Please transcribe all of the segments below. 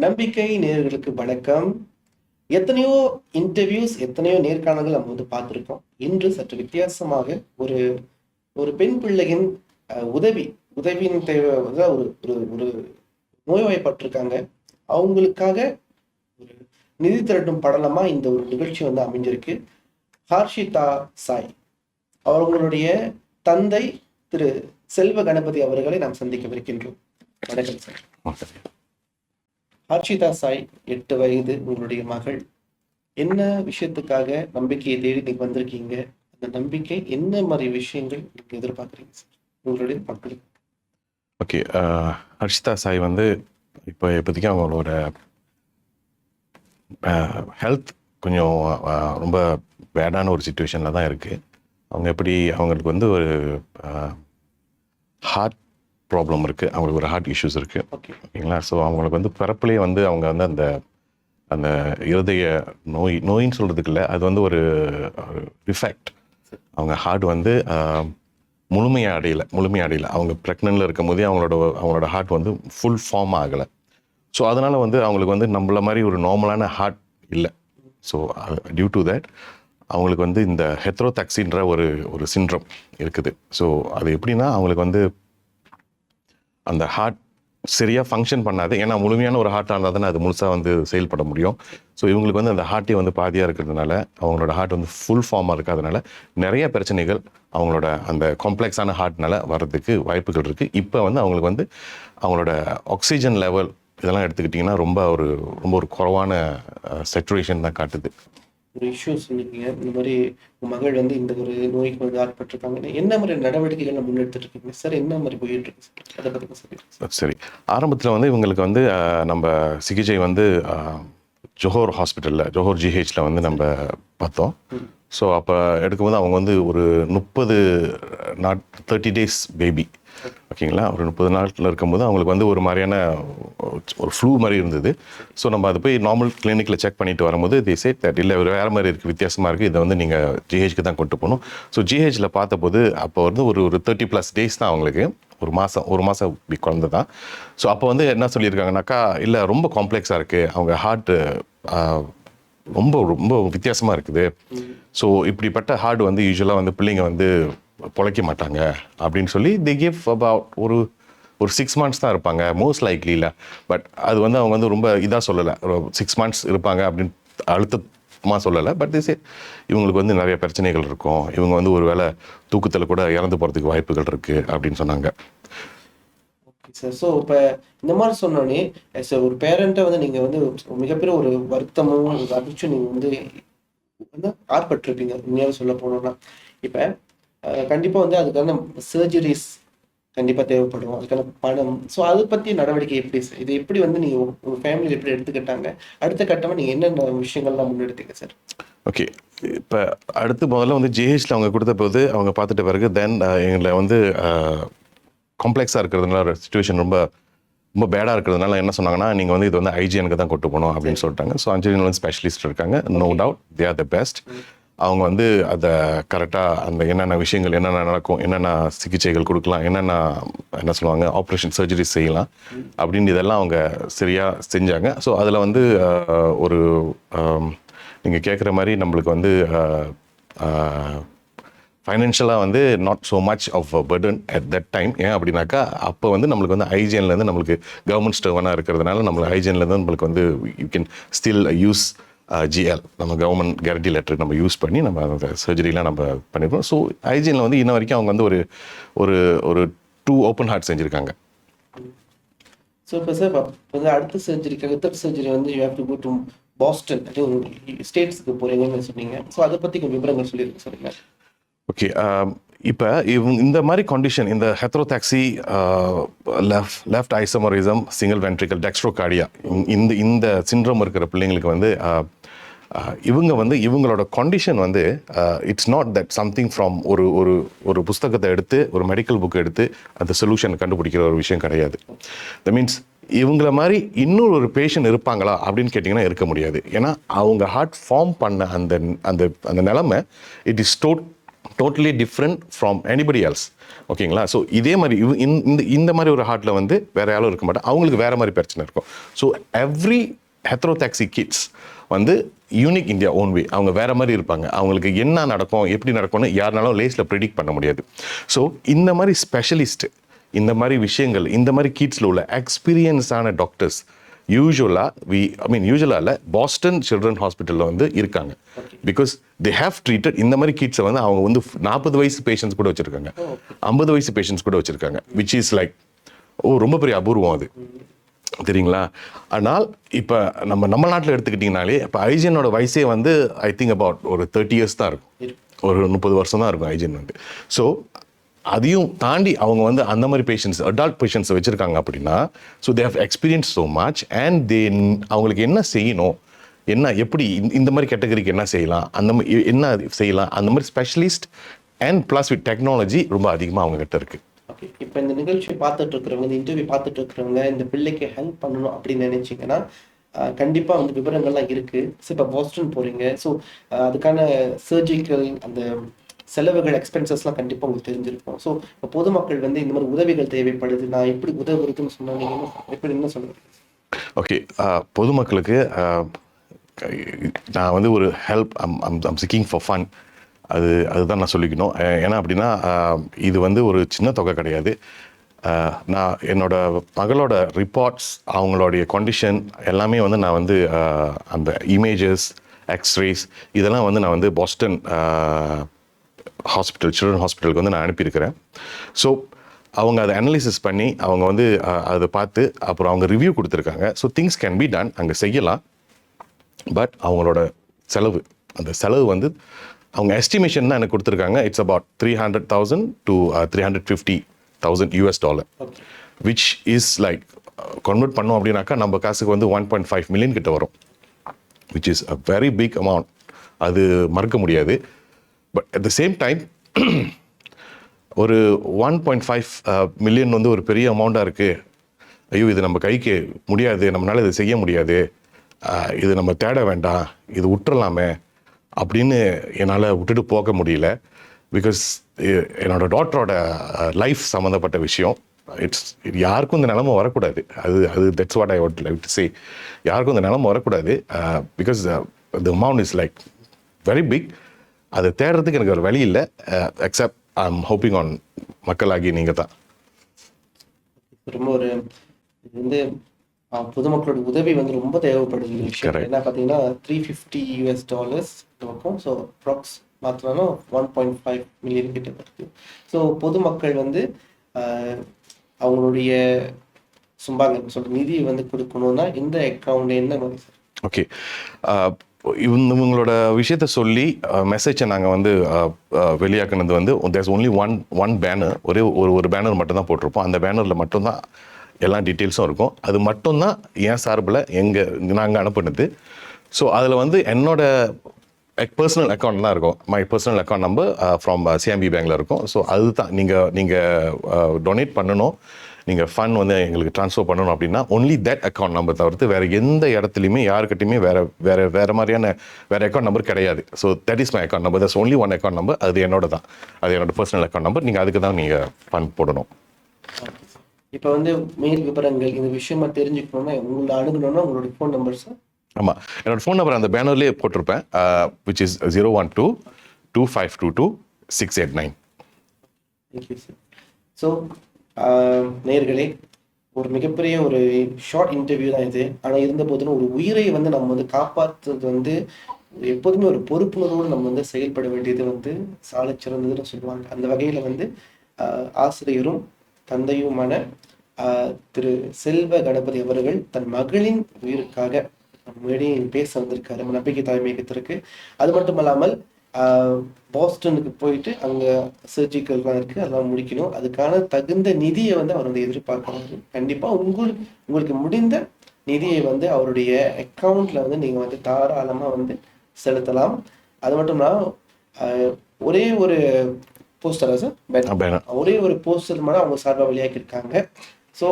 நம்பிக்கை நேர்களுக்கு வணக்கம். எத்தனையோ இன்டர்வியூஸ் எத்தனையோ நேர்காணல்கள் நம்ம வந்து பார்த்துருக்கோம். இன்று சற்று வித்தியாசமாக ஒரு ஒரு பெண் பிள்ளையின் உதவி உதவியின் தேவை வந்து ஒரு ஒரு ஒரு நோய்வாய்ப்பட்டிருக்காங்க. அவங்களுக்காக ஒரு நிதி திரட்டும் படலமா இந்த ஒரு நிகழ்ச்சி வந்து அமைஞ்சிருக்கு. ஹர்ஷிதா சாய் அவர்களுடைய தந்தை திரு செல்வ கணபதி அவர்களை நாம் சந்திக்கவிருக்கின்றோம். வணக்கம் சார். ஹர்ஷிதா சாய் எட்டு வயது உங்களுடைய மகள். என்ன விஷயத்துக்காக நம்பிக்கையை தேடி நீங்க வந்திருக்கீங்க? அந்த நம்பிக்கை என்ன மாதிரி விஷயங்கள் நீங்க எதிர்பார்க்குறீங்க சார்? உங்களுடைய மக்களுக்கு ஓகே ஹர்ஷிதா சாய் வந்து இப்போ இப்போதைக்கு அவங்களோட ஹெல்த் கொஞ்சம் ரொம்ப பேடான ஒரு சுச்சுவேஷனில் தான் இருக்குது அவங்க எப்படி அவங்களுக்கு வந்து ஒரு ஹார்ட் ப்ராப்ளம் இருக்குது அவங்களுக்கு ஒரு ஹார்ட் இஷ்யூஸ் இருக்குது ஓகே ஓகேங்களா ஸோ அவங்களுக்கு வந்து பிறப்புலேயே வந்து அவங்க வந்து அந்த அந்த இருதய நோய் நோயின்னு சொல்கிறதுக்கு இல்லை அது வந்து ஒரு ரிஃபெக்ட் அவங்க ஹார்ட் வந்து முழுமையாக அடையலை முழுமையாக அடையலை. அவங்க ப்ரெக்னெண்ட்டில் இருக்கும் போதே அவங்களோட அவங்களோட ஹார்ட் வந்து ஃபுல் ஃபார்ம் ஆகலை. ஸோ அதனால் வந்து அவங்களுக்கு வந்து நம்மள மாதிரி ஒரு நார்மலான ஹார்ட் இல்லை. ஸோ டியூ டு தட் அவங்களுக்கு வந்து இந்த ஹெத்ரோதாக்சின்ற ஒரு ஒரு சின்ட்ரம் இருக்குது. ஸோ அது எப்படின்னா அவங்களுக்கு வந்து அந்த ஹார்ட் சரியாக ஃபங்க்ஷன் பண்ணாது. ஏன்னா முழுமையான ஒரு ஹார்ட்டாக இருந்தால் தானே அது முழுசாக வந்து செயல்பட முடியும். ஸோ இவங்களுக்கு வந்து அந்த ஹார்ட்டே வந்து பாதியாக இருக்கிறதுனால அவங்களோட ஹார்ட் வந்து ஃபுல் ஃபார்மாக இருக்காதனால நிறைய பிரச்சனைகள் அவங்களோட அந்த காம்ப்ளெக்ஸான ஹார்ட்னால வர்றதுக்கு வாய்ப்புகள் இருக்குது இப்போ வந்து அவங்களுக்கு வந்து அவங்களோட ஆக்சிஜன் லெவல் இதெல்லாம் எடுத்துக்கிட்டிங்கன்னா ரொம்ப ஒரு ரொம்ப ஒரு குறைவான செச்சுரேஷன் தான் காட்டுது. ஒரு இஷ்யூ சொன்னீங்க இந்த மாதிரி மகள் வந்து இந்த ஒரு நோய்க்கு வந்து ஆட்பட்டிருக்காங்க. என்ன மாதிரி நடவடிக்கைகள் முன்னெடுத்துட்டு இருக்கீங்க சார் என்ன மாதிரி போயிட்டு இருக்கு சார்? அதை பத்தி சொல்லிடுங்க சரி. ஆரம்பத்தில் வந்து இவங்களுக்கு வந்து நம்ம சிகிச்சை வந்து ஜோஹர் ஹாஸ்பிட்டலில் ஜோஹர் ஜிஹெச்சில் வந்து நம்ம பார்த்தோம். ஸோ அப்போ எடுக்கும்போது அவங்க வந்து ஒரு முப்பது நாட் தேர்ட்டி டேஸ் பேபி ஓகேங்களா? ஒரு முப்பது நாட்டில் இருக்கும்போது அவங்களுக்கு வந்து ஒரு மாதிரியான ஒரு ஃப்ளூ மாதிரி இருந்தது. ஸோ நம்ம அதை போய் நார்மல் கிளினிக்கில் செக் பண்ணிட்டு வரும்போது தி சே தட் இல்லை வேறு மாதிரி இருக்குது வித்தியாசமாக இருக்குது இதை வந்து நீங்கள் ஜிஹெச்க்கு தான் கொண்டு போகணும். ஸோ ஜிஹெச்சில் பார்த்தபோது அப்போ வந்து ஒரு ஒரு தேர்ட்டி ப்ளஸ் டேஸ் தான் அவங்களுக்கு. ஒரு மாதம் ஒரு மாதம் குழந்த தான். ஸோ அப்போ வந்து என்ன சொல்லியிருக்காங்கனாக்கா இல்லை ரொம்ப காம்ப்ளெக்ஸாக இருக்குது அவங்க ஹார்ட்டு ரொம்ப ரொம்ப வித்தியாசமாக இருக்குது. ஸோ இப்படிப்பட்ட ஹார்டு வந்து யூஸ்வலாக வந்து பிள்ளைங்க வந்து பொழைக்க மாட்டாங்க அப்படின்னு சொல்லி தி கிவ் அபவுட் ஒரு ஒரு சிக்ஸ் மந்த்ஸ் தான் இருப்பாங்க மோஸ்ட் லைக்லி இல்லை பட் அது வந்து அவங்க வந்து ரொம்ப இதாக சொல்லலை. சிக்ஸ் மந்த்ஸ் இருப்பாங்க அப்படின்னு அழுத்தமாக சொல்லலை. பட் திஸ் இவங்களுக்கு வந்து நிறைய பிரச்சனைகள் இருக்கும். இவங்க வந்து ஒரு வேளை தூக்கத்தில் கூட இறந்து போகிறதுக்கு வாய்ப்புகள் இருக்குது அப்படின்னு சொன்னாங்க. ஓகே சார் ஸோ இப்போ இந்த மாதிரி சொன்னோடனே சார் ஒரு பேரண்ட்டை வந்து நீங்கள் வந்து மிகப்பெரிய ஒரு வருத்தமும் ஒரு அதிர்ச்சியும் நீங்கள் வந்து வந்து ஆட்பட்டிருப்பீங்க உண்மையாக சொல்ல போனோம்னா. இப்போ கண்டிப்பாக வந்து அதுக்கான சர்ஜரிஸ் கண்டிப்பாக தேவைப்படும். அதுக்கான பணம். ஸோ அதை பற்றி நடவடிக்கை எப்படி? சார் இது எப்படி வந்து நீங்கள் உங்கள் ஃபேமிலியில் எப்படி எடுத்துக்கிட்டாங்க? அடுத்த கட்டமாக நீங்கள் என்னென்ன விஷயங்கள்லாம் முன்னெடுத்தீங்க சார் ஓகே இப்போ அடுத்து முதல்ல வந்து ஜிஹெச்சில் அவங்க கொடுத்த போது அவங்க பார்த்துட்ட பிறகு தென் எங்களை வந்து காம்ப்ளெக்ஸாக இருக்கிறதுனால சுச்சுவேஷன் ரொம்ப ரொம்ப பேடாக இருக்கிறதுனால என்ன சொன்னாங்கன்னா நீங்கள் வந்து இது வந்து ஐஜிஎனுக்கு தான் கொண்டு போகணும் அப்படின்னு சொல்லிட்டாங்க. ஸோ அஞ்சலின் வந்து ஸ்பெஷலிஸ்ட் இருக்காங்க. No doubt they are the best அவங்க வந்து அதை கரெக்டாக அந்த என்னென்ன விஷயங்கள் என்னென்ன நடக்கும் என்னென்ன சிகிச்சைகள் கொடுக்கலாம் என்னென்ன என்ன சொல்லுவாங்க ஆப்ரேஷன் சர்ஜரி செய்யலாம் அப்படின்னு இதெல்லாம் அவங்க சரியாக செஞ்சாங்க. ஸோ அதில் வந்து ஒரு நீங்கள் கேட்குற மாதிரி நம்மளுக்கு வந்து ஃபைனான்ஷியலாக வந்து not so much of burden at the time ஏன் அப்படின்னாக்கா அப்போ வந்து நம்மளுக்கு வந்து ஹைஜியன்லேருந்து நம்மளுக்கு கவர்மெண்ட் ஸ்டவனாக இருக்கிறதுனால நம்மளுக்கு ஹைஜீன்லேருந்து நம்மளுக்கு வந்து you can still use GL நம்ம கவர்மெண்ட் கேரண்டி லெட்டர் நம்ம யூஸ் பண்ணி நம்ம அந்த சர்ஜரிலாம் நம்ம பண்ணியிருக்கோம் ஸோ ஹைஜியனில் வந்து இன்ன வரைக்கும் அவங்க வந்து ஒரு ஒரு ஒரு டூ ஓப்பன் ஹார்ட் செஞ்சுருக்காங்க. ஸோ இப்போ சார் வந்து அடுத்த சர்ஜரிக்காக தேர்ட் சர்ஜரி வந்து you have to go to Boston ஸ்டேட்ஸ்க்கு போகிறீங்கன்னு சொன்னீங்க. ஸோ அதை பற்றி கொஞ்சம் விவரங்கள் சொல்லிடுங்க சொல்லுங்கள் ஓகே um, இப்போ இவங்க இந்த மாதிரி கண்டிஷன் இந்த heterotaxy left left isomerism single ventricle dextrocardia இந்த இந்த சிண்ட்ரோம் இருக்கிற பிள்ளைங்களுக்கு வந்து uh, uh, இவங்க வந்து இவங்களோட கண்டிஷன் வந்து it's not that something from ஒரு ஒரு ஒரு புஸ்தகத்தை எடுத்து ஒரு மெடிக்கல் புக் எடுத்து அந்த சொல்யூஷன் கண்டுபிடிக்கிற ஒரு விஷயம் கிடையாது. த மீன்ஸ் இவங்கள மாதிரி இன்னொரு ஒரு பேஷண்ட் இருப்பாங்களா அப்படின்னு கேட்டிங்கன்னா இருக்க முடியாது. ஏன்னா அவங்க ஹார்ட் ஃபார்ம் பண்ண அந்த அந்த அந்த நிலமை it is tot totally different from anybody else ஓகேங்களா ஸோ இதே மாதிரி இந்த- இந்த மாதிரி ஒரு ஹார்ட்டில் வந்து வேறு யாரும் இருக்க மாட்டாங்க அவங்களுக்கு வேறு மாதிரி பிரச்சனை இருக்கும். ஸோ எவ்ரி ஹெத்ரோடாக்சி கிட்ஸ் வந்து unique in their own way அவங்க வேற மாதிரி இருப்பாங்க. அவங்களுக்கு என்ன நடக்கும் எப்படி நடக்கும்னு யாருனாலும் லேஸில் ப்ரிடிக்ட் பண்ண முடியாது. ஸோ இந்த மாதிரி ஸ்பெஷலிஸ்ட் இந்த மாதிரி விஷயங்கள் இந்த மாதிரி கிட்ஸில் உள்ள எக்ஸ்பீரியன்ஸான டாக்டர்ஸ் யூஸ்வலாக வி ஐ மீன் யூஸ்வலாக இல்லை பாஸ்டன் சில்ட்ரன் ஹாஸ்பிட்டலில் வந்து இருக்காங்க. பிகாஸ் தே ஹேவ் ட்ரீட்டட் இந்த மாதிரி கிட்ஸை வந்து அவங்க வந்து நாற்பது வயசு பேஷண்ட்ஸ் கூட வச்சுருக்காங்க. ஐம்பது வயசு பேஷண்ட்ஸ் கூட வச்சுருக்காங்க. விச் இஸ் லைக் ஓ ரொம்ப பெரிய அபூர்வம் அது. தெரியுங்களா? ஆனால் இப்போ நம்ம நம்ம நாட்டில் எடுத்துக்கிட்டிங்கனாலே இப்போ ஐஜியனோட வயசே வந்து ஐ திங்க் அபவுட் ஒரு தேர்ட்டி இயர்ஸ் தான் இருக்கும். ஒரு முப்பது வருஷம் தான் இருக்கும் ஐஜியன் வந்து. ஸோ அதையும் தாண்டி அவங்க வந்து அந்த மாதிரி பேஷண்ட்ஸ் அடால்ட் பேஷண்ட்ஸ் வச்சுருக்காங்க அப்படின்னா so they have experience so much and they அவங்களுக்கு என்ன செய்யணும்? என்ன எப்படி இந்த- மாதிரி கேட்டகரிக்கு என்ன செய்யலாம் அந்த மாதிரி என்ன செய்யலாம் அந்த மாதிரி specialist and plus with technology ரொம்ப அதிகமாக அவங்க கிட்ட இருக்குது இப்போ இந்த நிகழ்ச்சியை பார்த்துட்டு இருக்கிறவங்க இந்த இன்டர்வியூ பார்த்துட்டு இருக்கிறவங்க இந்த பிள்ளைக்கு ஹெல்ப் பண்ணணும் அப்படின்னு நினைச்சீங்கன்னா ஆஹ் கண்டிப்பா வந்து விவரங்கள்லாம் இருக்கு. ஸோ இப்போ பாஸ்டன் போறீங்க. ஸோ அதுக்கான சர்ஜிக்கல் அந்த செலவுகள் எக்ஸ்பென்சஸ்லாம் கண்டிப்பா உங்களுக்கு தெரிஞ்சிருக்கும். ஸோ இப்போ பொதுமக்கள் வந்து இந்த மாதிரி உதவிகள் தேவைப்படுது நான் எப்படி உதவுறதுன்னு சொன்னாங்க எப்படி என்ன சொல்றேன் ஓகே பொதுமக்களுக்கு நான் வந்து ஒரு help am am seeking for fund அது அதுதான் நான் சொல்லிக்கணும். ஏன்னா அப்படின்னா இது வந்து ஒரு சின்ன தொகை கிடையாது. நான் என்னோட மகளோட ரிப்போர்ட்ஸ் அவங்களுடைய கண்டிஷன் எல்லாமே வந்து நான் வந்து அந்த இமேஜஸ் எக்ஸ்ரேஸ் இதெல்லாம் வந்து நான் வந்து பாஸ்டன் ஹாஸ்பிட்டல் சில்ட்ரன் ஹாஸ்பிட்டலுக்கு வந்து நான் அனுப்பியிருக்கிறேன். ஸோ அவங்க அதை அனலிசிஸ் பண்ணி அவங்க வந்து அதை பார்த்து அப்புறம் அவங்க ரிவ்யூ கொடுத்துருக்காங்க. So things can be done அங்கே செய்யலாம். பட் அவங்களோட செலவு அந்த செலவு வந்து அவங்க எஸ்டிமேஷன் தான் எனக்கு கொடுத்துருக்காங்க. It's about three hundred thousand to three hundred fifty thousand US dollar which is like convert பண்ணோம் அப்படின்னாக்கா நம்ம காசுக்கு வந்து ஒன் பாயிண்ட் ஃபைவ் மில்லியன் கிட்ட வரும். Which is a very big amount அது மறக்க முடியாது. But at the same time ஒரு ஒன் பாயிண்ட் ஃபைவ் மில்லியன் வந்து ஒரு பெரிய அமௌண்ட்டாக இருக்குது ஐயோ இது நம்ம கைக்கு முடியாது. நம்மளால இது செய்ய முடியாது. இது நம்ம தேட வேண்டாம் இது விட்டுறலாமே அப்படின்னு என்னால் விட்டுட்டு போக முடியல. பிகாஸ் என்னோடய டாட்டரோட லைஃப் சம்மந்தப்பட்ட விஷயம். இட்ஸ் யாருக்கும் இந்த நிலமை வரக்கூடாது. அது அது that's what I would like to say யாருக்கும் இந்த நிலமை வரக்கூடாது. Because the amount is like very big அதை தேடுறதுக்கு எனக்கு ஒரு வழி இல்லை. Except I am hoping on மக்களாகி நீங்கள் தான் ரொம்ப ஒரு இது வந்து பொதுமக்களோட உதவி வந்து ரொம்ப தேவைப்படுது. என்ன பார்த்தீங்கன்னா த்ரீ ஃபிஃப்டி யூஎஸ் டாலர்ஸ் நமக்கும் ஸோ ப்ராக்ஸ் மாத்திரம்னா ஒன் பாயிண்ட் ஃபைவ் மில்லியன் கிட்ட வருது. ஸோ பொதுமக்கள் வந்து அவங்களுடைய சும்பாங்க சொல்ற நிதியை வந்து கொடுக்கணும்னா இந்த அக்கௌண்ட் என்ன மாதிரி சார்? ஓகே இவங்க இவங்களோட விஷயத்த சொல்லி மெசேஜை நாங்கள் வந்து வெளியாக்குனது வந்து there's only one one banner ஒரே ஒரு ஒரு பேனர் மட்டும் தான் போட்டிருப்போம். அந்த பேனரில் மட்டும்தான் எல்லா டீட்டெயில்ஸும் இருக்கும். அது மட்டும்தான் என் சார்பில் எங்கள் நாங்கள் அனுப்புனது. ஸோ அதில் வந்து என்னோட பர்சனல் அக்கௌண்ட் தான் இருக்கும். My personal account number from CMB பேங்க்ல இருக்கும். ஸோ அதுதான். நீங்கள் நீங்கள் டொனேட் uh, பண்ணணும். நீங்கள் ஃபண்ட் வந்து எங்களுக்கு ட்ரான்ஸ்ஃபர் பண்ணணும் அப்படின்னா ஒன்லி தட் அக்கௌண்ட் நம்பர் தவிர்த்து வேறு எந்த இடத்துலையுமே யாருக்கிட்டையுமே வேறு வேறு வேறு மாதிரியான வேறு அக்கௌண்ட் நம்பர் கிடையாது. So that is my account number that's only one account number அது என்னோட தான் அது என்னோட பர்சனல் அக்கௌண்ட் நம்பர் நீங்கள் அதுக்கு தான் நீங்கள் ஃபண்ட் போடணும். இப்போ வந்து மேல் விவரங்கள் இந்த விஷயமா தெரிஞ்சுக்கணும்னா உங்களை அணுகணும்னா உங்களுடைய ஃபோன் நம்பர் சார் ஆமாம் என்னோட ஃபோன் நம்பர் அந்த பேனர்லேயே போட்டிருப்பேன். Which is zero one two two five two two six eight nine thank you sir so நேர்களே ஒரு மிகப்பெரிய ஒரு ஷார்ட் இன்டர்வியூ தான் இது. ஆனால் இருந்த போதிலும் ஒரு உயிரை வந்து நம்ம வந்து காப்பாற்றுறது வந்து எப்போதுமே ஒரு பொறுப்புணர்வோடு நம்ம வந்து செயல்பட வேண்டியது வந்து சாலை சிறந்ததுன்னு சொல்லுவாங்க. அந்த வகையில் வந்து ஆசிரியரும் தந்தையுமான திரு செல்வ கணபதி அவர்கள் தன் மகளின் உயிருக்காக மேடையை பேச வந்திருக்காரு. நம்ம நம்பிக்கை தாய்மையகத்திற்கு அது மட்டும் இல்லாமல் பாஸ்டனுக்கு போயிட்டு அங்க சர்ஜிக்கல்லாம் இருக்கு அதெல்லாம் முடிக்கணும். அதுக்கான தகுந்த நிதியை வந்து அவர் வந்து எதிர்பார்க்கறாரு. கண்டிப்பா உங்களுக்கு உங்களுக்கு முடிந்த நிதியை வந்து அவருடைய அக்கவுண்ட்ல வந்து நீங்க வந்து தாராளமா வந்து செலுத்தலாம். அது மட்டும் இல்லாமல் ஒரே ஒரு போஸ்டரா சார் பேனர் ஒரே ஒரு போஸ்டர் மட்டும் அவங்க சார்பாக வெளியாக்கியிருக்காங்க. ஸோ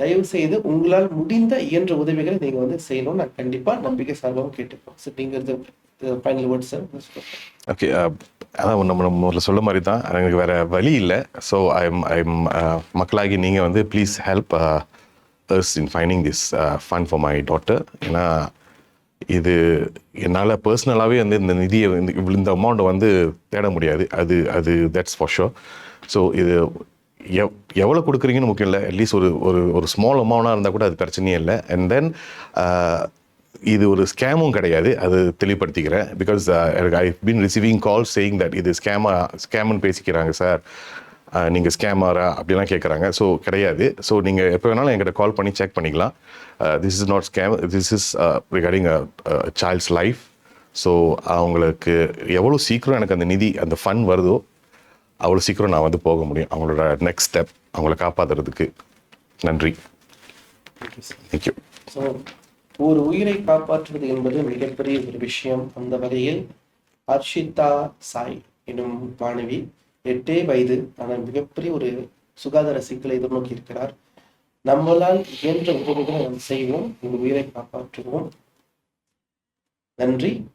தயவு செய்து உங்களால் முடிந்த இயன்ற உதவிகளை நீங்க வந்து செய்யணும் நான் கண்டிப்பா நம்பிக்கை சார்பாகவும் கேட்டுப்போம் சார் நீங்க ஃபைனல் வேர்ட் சார் ஓகே அதான் நம்ம நம்ம முதல்ல சொல்ல மாதிரி தான். எனக்கு வேற வழி இல்லை. ஸோ ஐம் ஐம் மக்களாகி நீங்கள் வந்து please help us in finding this fund for my daughter ஏன்னா இது என்னால் பர்சனலாகவே வந்து இந்த நிதியை வந்து இவ்வளவு இந்த அமௌண்ட்டை வந்து தேட முடியாது. அது அது தட்ஸ் ஃபார் ஷோர் ஸோ இது எவ் எவ்வளோ கொடுக்குறீங்கன்னு முக்கியம் இல்லை. அட்லீஸ்ட் ஒரு ஒரு ஒரு ஸ்மால் அமௌண்ட்டாக இருந்தால் கூட அது பிரச்சனையே இல்லை. அண்ட் தென் இது ஒரு ஸ்கேமும் கிடையாது. அது தெளிவுபடுத்திக்கிறேன். Because I been receiving call saying that இது ஸ்கேமா ஸ்கேம்னு பேசிக்கிறாங்க சார் நீங்கள் ஸ்கேமரா அப்படிலாம் கேட்குறாங்க ஸோ கிடையாது. ஸோ நீங்கள் எப்போ வேணாலும் என்கிட்ட கால் பண்ணி செக் பண்ணிக்கலாம். This is not scam this is regarding child's life so அவங்களுக்கு எவ்வளோ சீக்கிரம் எனக்கு அந்த நிதி அந்த ஃபண்ட் வருதோ அவ்வளோ சீக்கிரம் நான் வந்து போக முடியும். அவங்களோட நெக்ஸ்ட் ஸ்டெப் அவங்கள காப்பாற்றுறதுக்கு நன்றி. தேங்க்யூ ஸோ ஒரு உயிரை காப்பாற்றுவது என்பது மிகப்பெரிய ஒரு விஷயம். அந்த வகையில் ஹர்ஷிதா சாய் எனும் மாணவி எட்டே வயது ஆனால் மிகப்பெரிய ஒரு சுகாதார சிக்கலை எதிர்நோக்கி இருக்கிறார். நம்மளால் இயன்ற உதவிகளை நாம் செய்வோம். உங்கள் உயிரை காப்பாற்றுவோம். நன்றி.